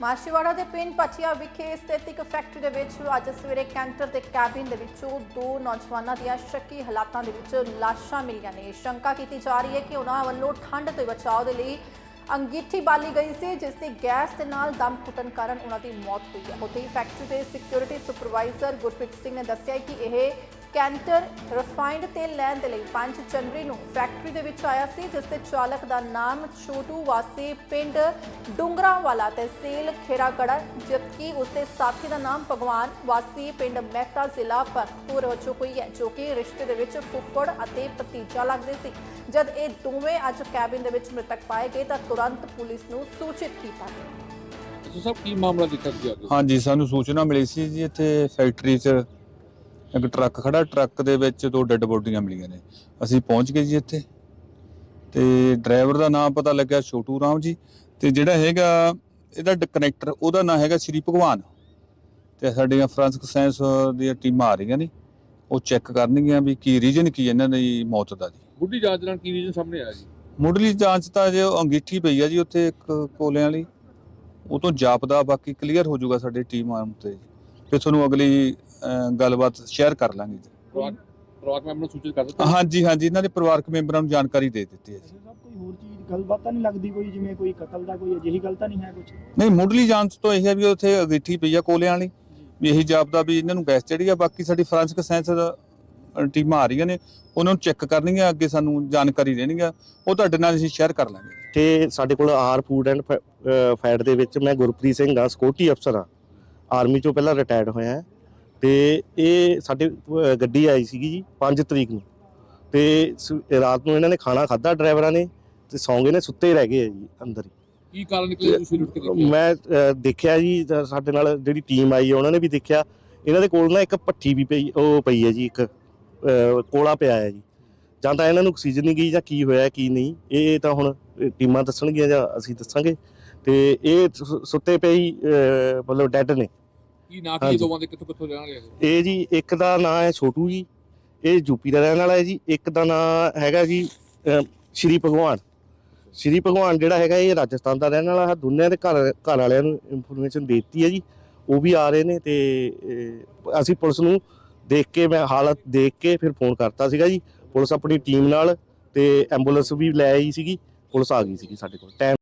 ਮਾਸ਼ੀਵਾੜਾ ਦੇ ਪਿੰਡ ਪਟਿਆ ਵਿਖੇ ਸਥਿਤ ਇੱਕ ਫੈਕਟਰੀ ਦੇ ਵਿੱਚ ਅੱਜ ਸਵੇਰੇ ਕੈਂਟਰ ਦੇ ਕੈਬਿਨ ਦੇ ਵਿੱਚੋਂ ਦੋ ਨੌਜਵਾਨਾਂ ਦੀਆਂ ਸ਼ੱਕੀ ਹਾਲਾਤਾਂ ਦੇ ਵਿੱਚ ਲਾਸ਼ਾਂ ਮਿਲੀਆਂ ਨੇ। ਸ਼ੰਕਾ ਕੀਤੀ ਜਾ ਰਹੀ ਹੈ ਕਿ ਉਹਨਾਂ ਵੱਲੋਂ ਠੰਡ ਤੋਂ ਬਚਾਓ ਦੇ ਲਈ ਅੰਗੀਠੀ ਬਾਲੀ ਗਈ ਸੀ, ਜਿਸ ਦੀ ਗੈਸ ਦੇ ਨਾਲ ਦਮ ਘੁੱਟਣ ਕਾਰਨ ਉਹਨਾਂ ਦੀ ਮੌਤ ਹੋਈ ਹੈ। ਉੱਥੇ ਹੀ ਫੈਕਟਰੀ ਦੇ ਸਿਕਿਉਰਿਟੀ ਸੁਪਰਵਾਈਜ਼ਰ ਗੁਰਪ੍ਰੀਤ ਸਿੰਘ ਨੇ ਦੱਸਿਆ ਕਿ ਇਹ ਕੈਂਟਰ ਰਿਫਾਈਨਡ ਤੇਲ ਲੈਣ ਦੇ ਲਈ 5 ਜਨਵਰੀ ਨੂੰ ਫੈਕਟਰੀ ਦੇ ਵਿੱਚ ਆਇਆ ਸੀ ਜਿਸ ਦੇ ਚਾਲਕ ਦਾ ਨਾਮ ਛੋਟੂ ਵਾਸੀ ਪਿੰਡ ਡੁੰਗਰਾਵਾਲਾ ਤਹਿਸੀਲ ਖੇਰਾਗੜਾ ਜਦਕਿ ਉਸ ਦੇ ਸਾਥੀ ਦਾ ਨਾਮ ਭਗਵਾਨ ਵਾਸੀ ਪਿੰਡ ਮਹਿਤਾ ਜ਼ਿਲ੍ਹਾ ਭਰਤਪੁਰ ਵਜੋਂ ਕੋਈ ਹੈ ਜੋ ਕਿ ਰਿਸ਼ਤੇ ਦੇ ਵਿੱਚ ਫੁੱਫੜ ਅਤੇ ਭਤੀਜਾ ਲੱਗਦੇ ਸੀ। ਜਦ ਇਹ ਦੋਵੇਂ ਅੱਜ ਕੈਬਿਨ ਦੇ ਵਿੱਚ ਮ੍ਰਿਤਕ ਪਾਏ ਗਏ ਤਾਂ ਤੁਰੰਤ ਪੁਲਿਸ ਨੂੰ ਸੂਚਿਤ ਕੀਤਾ ਗਿਆ। ਸਭ ਕੀ ਮਾਮਲਾ ਦਿੱਤਾ ਗਿਆ ਹਾਂਜੀ ਸਾਨੂੰ ਸੂਚਨਾ ਮਿਲੀ ਸੀ ਜੀ ਇੱਥੇ ਫੈਕਟਰੀ 'ਚ ਇੱਕ ਟਰੱਕ ਖੜਾ ਟਰੱਕ ਦੇ ਵਿੱਚ ਦੋ ਡੈੱਡ ਬੋਡੀਆਂ ਮਿਲੀਆਂ ਨੇ। ਅਸੀਂ ਪਹੁੰਚ ਗਏ ਜੀ ਇੱਥੇ। ਤੇ ਡਰਾਈਵਰ ਦਾ ਨਾਮ ਪਤਾ ਲੱਗਿਆ ਛੋਟੂ ਰਾਮ ਜੀ। ਤੇ ਜਿਹੜਾ ਹੈਗਾ ਇਹਦਾ ਕਨੈਕਟਰ ਉਹਦਾ ਨਾਮ ਹੈਗਾ ਸ਼੍ਰੀ ਭਗਵਾਨ। ਤੇ ਸਾਡੀਆਂ ਫਰਾਂਸਿਕ ਸਾਇੰਸ ਦੀਆਂ ਟੀਮਾਂ ਆ ਰਹੀਆਂ ਨੇ। ਉਹ ਚੈੱਕ ਕਰਨਗੀਆਂ ਵੀ ਕੀ ਰੀਜਨ ਕੀ ਇਹਨਾਂ ਦੀ ਮੌਤ ਦਾ ਜੀ। ਬੁੱਢੀ ਜਾਂਚ ਨਾਲ ਕੀ ਰੀਜਨ ਸਾਹਮਣੇ ਆਇਆ ਜੀ? ਮੁੱਢਲੀ ਜਾਂਚ ਤਾਂ ਜੇ ਅੰਗੀਠੀ ਪਈ ਆ ਜੀ ਉੱਥੇ ਇੱਕ ਕੋਲਿਆਂ ਵਾਲੀ। ਉਹ ਤੋਂ ਜਾਪਦਾ ਬਾਕੀ ਕਲੀਅਰ ਹੋ ਜਾਊਗਾ ਸਾਡੇ ਟੀਮ ਆਉਣ ਤੇ। ਫਿਰ ਤੁਹਾਨੂੰ ਅਗਲੀ ਗੱਲਬਾਤ ਸ਼ੇਅਰ ਕਰ ਲਾਂਗੇ ਜੀ। ਪਰਿਵਾਰ ਪਰਿਵਾਰ ਮੈਂਬਰ ਨੂੰ ਸੂਚਿਤ ਕਰ ਦਿੱਤਾ? ਹਾਂਜੀ ਹਾਂਜੀ ਇਹਨਾਂ ਦੇ ਪਰਿਵਾਰਕ ਮੈਂਬਰਾਂ ਨੂੰ ਜਾਣਕਾਰੀ ਦੇ ਦਿੱਤੀ ਹੈ ਜੀ। ਸਭ ਕੋਈ ਹੋਰ ਚੀਜ਼ ਗੱਲਬਾਤ ਤਾਂ ਨਹੀਂ ਲੱਗਦੀ ਕੋਈ ਜਿਵੇਂ ਕੋਈ ਕਤਲ ਦਾ ਕੋਈ ਅਜਿਹੀ ਗੱਲ ਤਾਂ ਨਹੀਂ ਹੈ ਕੁਝ ਨਹੀਂ ਮੁੱਢਲੀ ਜਾਂਚ ਤੋਂ ਇਹ ਹੈ ਵੀ ਉੱਥੇ ਅੰਗੀਠੀ ਪਈ ਆ ਕੋਲਿਆਂ ਵਾਲੀ। ਵੀ ਇਹੀ ਜਾਪਦਾ ਵੀ ਇਹਨਾਂ ਨੂੰ ਗੈਸ ਚੜੀ ਆ ਬਾਕੀ ਸਾਡੀ ਫਰਾਂਸਿਕ ਸਾਇੰਸ ਟੀਮਾਂ ਆ ਰਹੀਆਂ ਨੇ ਉਹਨਾਂ ਨੂੰ ਚੈੱਕ ਕਰਨਗੀਆਂ ਅੱਗੇ ਸਾਨੂੰ ਜਾਣਕਾਰੀ ਦੇਣਗੀਆਂ। ਉਹ ਤੁਹਾਡੇ ਨਾਲ ਅਸੀਂ ਸ਼ੇਅਰ ਕਰ ਲਾਂਗੇ। ਤੇ ਸਾਡੇ ਕੋਲ ਆਰ ਫੂਡ ਐਂਡ ਫੈਟ ਦੇ ਵਿੱਚ ਮੈਂ ਗੁਰਪ੍ਰੀਤ ਸਿੰਘ ਆ ਸਿਕਿਉਰਟੀ ਅਫਸਰ ਆ। ਆਰਮੀ ਚੋਂ ਪਹਿਲਾਂ ਰਿਟਾਇਰਡ ਹੋਇਆ ਹਾਂ। ਤੇ ਇਹ ਸਾਡੇ ਅਹ, ਗੱਡੀ ਆਈ ਸੀਗੀ ਜੀ 5 ਤਰੀਕ ਨੂੰ। ਤੇ ਸ- ਰਾਤ ਨੂੰ ਇਹਨਾਂ ਨੇ ਖਾਣਾ ਖਾਦਾ ਡਰਾਈਵਰਾਂ ਨੇ ਤੇ ਸੌਂ ਗਏ ਨੇ ਸੁੱਤੇ ਰਹਿ ਗਏ ਆ ਜੀ ਅੰਦਰ ਹੀ। ਕੀ ਕਾਰਨ ਨਿਕਲੇ ਤੁਸੀਂ ਲੁੱਟ ਕੇ ਦੇਖਿਆ? ਮੈਂ ਅਹ, ਦੇਖਿਆ ਜੀ ਤਾਂ ਸਾਡੇ ਨਾਲ ਜਿਹੜੀ ਟੀਮ ਆਈ ਹੈ ਉਹਨਾਂ ਨੇ ਵੀ ਦੇਖਿਆ। ਇਹਨਾਂ ਦੇ ਕੋਲ ਨਾ ਇੱਕ ਭੱਠੀ ਵੀ ਪਈ ਉਹ ਪਈ ਹੈ ਜੀ ਇੱਕ ਅਹ, ਕੋਲਾ ਪਿਆ ਹੈ ਜੀ। ਜਾਂ ਤਾਂ ਇਹਨਾਂ ਨੂੰ ਆਕਸੀਜਨ ਨਹੀਂ ਗਈ ਜਾਂ ਕੀ ਹੋਇਆ ਕੀ ਨਹੀਂ। ਇਹ ਤਾਂ ਹੁਣ ਅਹ, ਟੀਮਾਂ ਦੱਸਣਗੀਆਂ ਜਾਂ ਅਸੀਂ ਦੱਸਾਂਗੇ। ਤੇ ਇਹ ਸੁ- ਸੁੱਤੇ ਅਹ, ਮਤਲਬ ਡੈੱਡ ਨੇ। ਕੀ ਨਾ ਕੀ ਹਾਂਜੀ। ਦੋਵਾਂ ਦੇ? ਕਿੱਥੋਂ ਕਿੱਥੋਂ ਰਹਿਣ ਵਾਲੇ ਆ ਇਹ? ਜੀ ਇੱਕ ਦਾ ਨਾਂ ਹੈ ਛੋਟੂ ਜੀ ਇਹ ਯੂਪੀ ਦਾ ਰਹਿਣ ਵਾਲਾ ਹੈ ਜੀ ਇੱਕ ਦਾ ਨਾਂ ਹੈਗਾ ਜੀ ਸ਼੍ਰੀ ਭਗਵਾਨ। ਸ਼੍ਰੀ ਭਗਵਾਨ ਜਿਹੜਾ ਹੈਗਾ ਇਹ ਰਾਜਸਥਾਨ ਦਾ ਰਹਿਣ ਵਾਲਾ ਹੈ ਦੋਨਿਆਂ ਦੇ ਘਰ ਘਰ ਵਾਲਿਆਂ ਨੂੰ ਇਨਫੋਰਮੇਸ਼ਨ ਦਿੱਤੀ ਹੈ ਜੀ ਉਹ ਵੀ ਆ ਰਹੇ ਨੇ ਤੇ ਅਹ, ਅਸੀਂ ਪੁਲਿਸ ਨੂੰ ਦੇਖ ਕੇ ਮੈਂ ਹਾਲਤ ਦੇਖ ਕੇ ਫਿਰ ਫੋਨ ਕਰਤਾ ਸੀਗਾ ਜੀ ਪੁਲਿਸ ਆਪਣੀ ਟੀਮ ਨਾਲ ਤੇ ਐਂਬੂਲੈਂਸ ਵੀ ਲੈ ਆਈ ਸੀਗੀ ਪੁਲਿਸ ਆ ਗਈ ਸੀਗੀ ਸਾਡੇ ਕੋਲ। ਟਾਈਮ